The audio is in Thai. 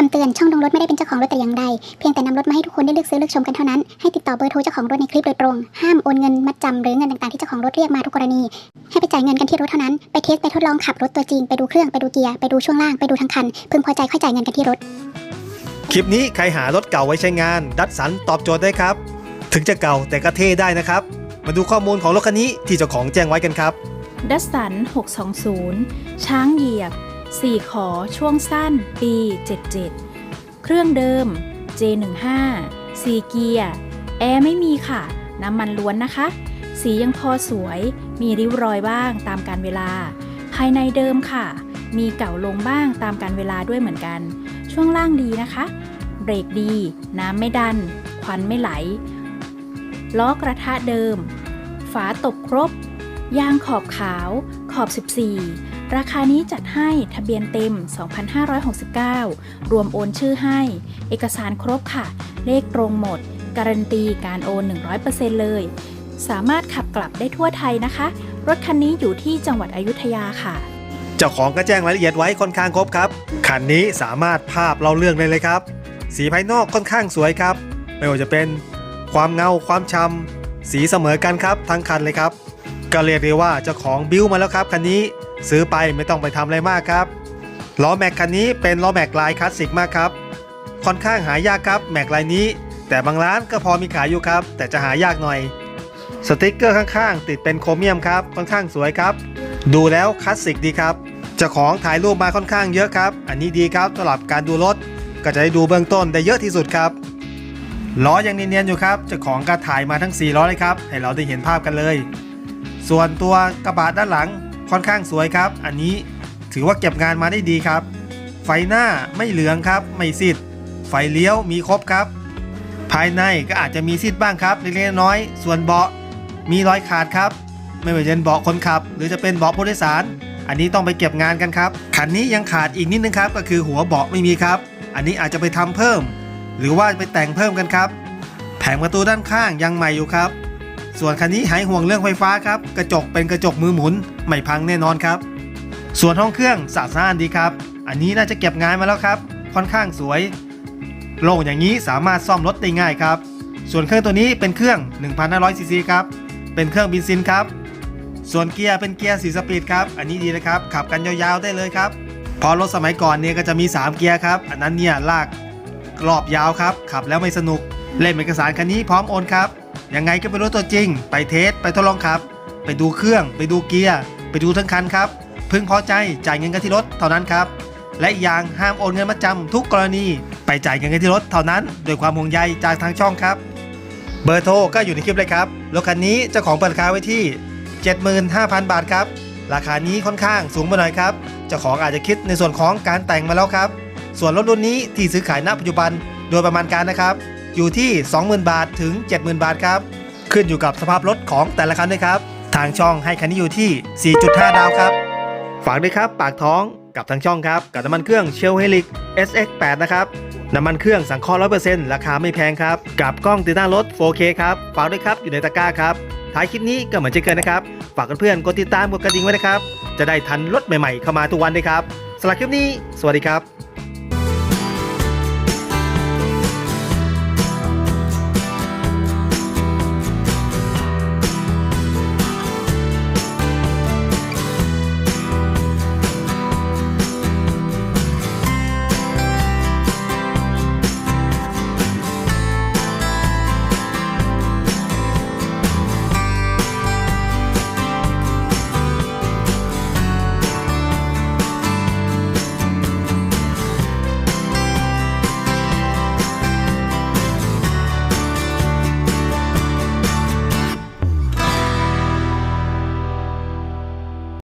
คำเตือนช่องลงรถไม่ได้เป็นเจ้าของรถแต่อย่างใด เพียงแต่นำรถมาให้ทุกคนได้เลือกซื้อเลือกชมกันเท่านั้น ให้ติดต่อเบอร์โทรเจ้าของรถในคลิปโดยตรง ห้ามโอนเงินมัดจำหรือเงินต่างๆที่เจ้าของรถเรียกมาทุกกรณี ให้ไปจ่ายเงินกันที่รถเท่านั้น ไปเทสไปทดลองขับรถตัวจริง ไปดูเครื่องไปดูเกียร์ไปดูช่วงล่างไปดูทั้งคัน พึงพอใจค่อยจ่ายเงินกันที่รถ คลิปนี้ใครหารถเก่าไว้ใช้งาน ดัดสันตอบโจทย์ได้ครับ ถึงจะเก่าแต่ก็เท่ได้นะครับ มาดูข้อมูลของรถคันนี้ที่เจ้าของแจ้งไว้กันครับดัสสัน620 ช้างเหยียบ 4 ขอช่วงสั้น ปี 77 เครื่องเดิม J15 4 เกียร์ แอร์ไม่มีค่ะ น้ำมันล้วนนะคะ สียังพอสวย มีริ้วรอยบ้างตามการเวลา ภายในเดิมค่ะ มีเก่าลงบ้างตามการเวลาด้วยเหมือนกัน ช่วงล่างดีนะคะ เบรกดี น้ำไม่ดัน ควันไม่ไหล ล้อกระทะเดิม ฝาตบครบ ยางขอบขาว ขอบ 14 ราคานี้จัดให้ทะเบียนเต็ม 2,569 รวมโอนชื่อให้ เอกสารครบค่ะ เลขตรงหมด การันตีการโอน 100%เลย สามารถขับกลับได้ทั่วไทยนะคะ รถคันนี้อยู่ที่จังหวัดอยุธยาค่ะ เจ้าของก็แจ้งรายละเอียดไว้ค่อนข้างครบครับ คันนี้สามารถภาพเล่าเรื่องได้เลยครับ สีภายนอกค่อนข้างสวยครับ ไม่ว่าจะเป็นความเงาความช้ำสีเสมอกันครับทั้งคันเลยครับ ก็เรียกได้ว่าเจ้าของบิ้วมาแล้วครับคันนี้ ซื้อไปไม่ต้องไปทำอะไรมากครับล้อแม็กคันนี้เป็นล้อแม็กลายคลาสสิกมากครับค่อนข้างหายากครับแม็กลายนี้ แต่บางร้านก็พอมีขายอยู่ครับ แต่จะหายากหน่อย สติกเกอร์ข้างๆ ติดเป็นโครเมียมครับค่อนข้างสวยครับ ดูแล้วคลาสสิกดีครับเจ้าของถ่ายรูปมาค่อนข้างเยอะครับ อันนี้ดีครับสำหรับการดูรถ ก็จะได้ดูเบื้องต้นได้เยอะที่สุดครับล้อยังเนียนๆอยู่ครับเจ้าของก็ถ่ายมาทั้ง4ล้อเลยครับให้เราได้เห็นภาพกันเลย ส่วนตัวกระบะด้านหลัง ค่อนข้างสวยครับ อันนี้ถือว่าเก็บงานมาได้ดีครับ ไฟหน้าไม่เหลืองครับ ไม่ซิดไฟเลี้ยวมีครบครับ ภายในก็อาจจะมีซิดบ้างครับเล็กๆน้อยๆส่วนเบาะมีรอยขาดครับ ไม่ว่าจะเป็นเบาะคนขับ หรือจะเป็นเบาะผู้โดยสาร อันนี้ต้องไปเก็บงานกันครับคันนี้ยังขาดอีกนิดนึงครับก็คือหัวเบาะไม่มีครับ อันนี้อาจจะไปทำเพิ่ม หรือว่าไปแต่งเพิ่มกันครับแผงประตูด้านข้างยังใหม่อยู่ครับ ส่วนคันนี้หายห่วงเรื่องไฟฟ้าครับ กระจกเป็นกระจกมือหมุน ไม่พังแน่นอนครับ ส่วนห้องเครื่องสะอาดดีครับ อันนี้น่าจะเก็บงานมาแล้วครับ ค่อนข้างสวย โล่งอย่างนี้สามารถซ่อมรถได้ง่ายครับ ส่วนเครื่องตัวนี้เป็นเครื่อง 1,500ซีซีครับ เป็นเครื่องบินซินครับ ส่วนเกียร์เป็นเกียร์สีสปีดครับ อันนี้ดีนะครับ ขับกันยาวๆได้เลยครับพอรถสมัยก่อนเนี่ยก็จะมี 3 เกียร์ครับ อันนั้นเนี่ยลากรอบยาวครับ ขับแล้วไม่สนุก เล่มเอกสารคันนี้พร้อมโอนครับ ยังไงก็เป็นรถตัวจริง ไปเทส ไปทดลองขับ ไปดูเครื่อง ไปดูเกียร์ ไปดูทั้งคันครับ พึงพอใจจ่ายเงินกันที่รถเท่านั้นครับ และอีกอย่างห้ามโอนเงินมาจำทุกกรณี ไปจ่ายเงินกันที่รถเท่านั้น โดยความห่วงใยจากทางช่องครับ เบอร์โทรก็อยู่ในคลิปเลยครับรถคันนี้เจ้าของเปิดราคาไว้ที่ 75,000 บาทครับ ราคานี้ค่อนข้างสูงไปหน่อยครับเจ้าของอาจจะคิดในส่วนของการแต่งมาแล้วครับ ส่วนรถรุ่นนี้ที่ซื้อขายณปัจจุบันโดยประมาณการนะครับ อยู่ที่ 20,000 บาทถึง 70,000 บาทครับ ขึ้นอยู่กับสภาพรถของแต่ละคันด้วยครับ ทางช่องให้คันนี้อยู่ที่ 4.5 ดาวครับ ฝากด้วยครับ ปากท้องกับทางช่องครับ กับน้ำมันเครื่องเชลเฮลิก SX8 นะครับ น้ำมันเครื่องสังเคราะห์100%ราคาไม่แพงครับ กับกล้องติดตั้งรถ 4K ครับ ฝากด้วยครับ อยู่ในตะกร้าครับ ท้ายคลิปนี้ก็เหมือนเช่นเคยนะครับ ฝากเพื่อนๆกดติดตามกดกระดิ่งไว้นะครับ จะได้ทันรถใหม่ๆเข้ามาทุกวันเลยครับสำหรับคลิปนี้ สวัสดีครับ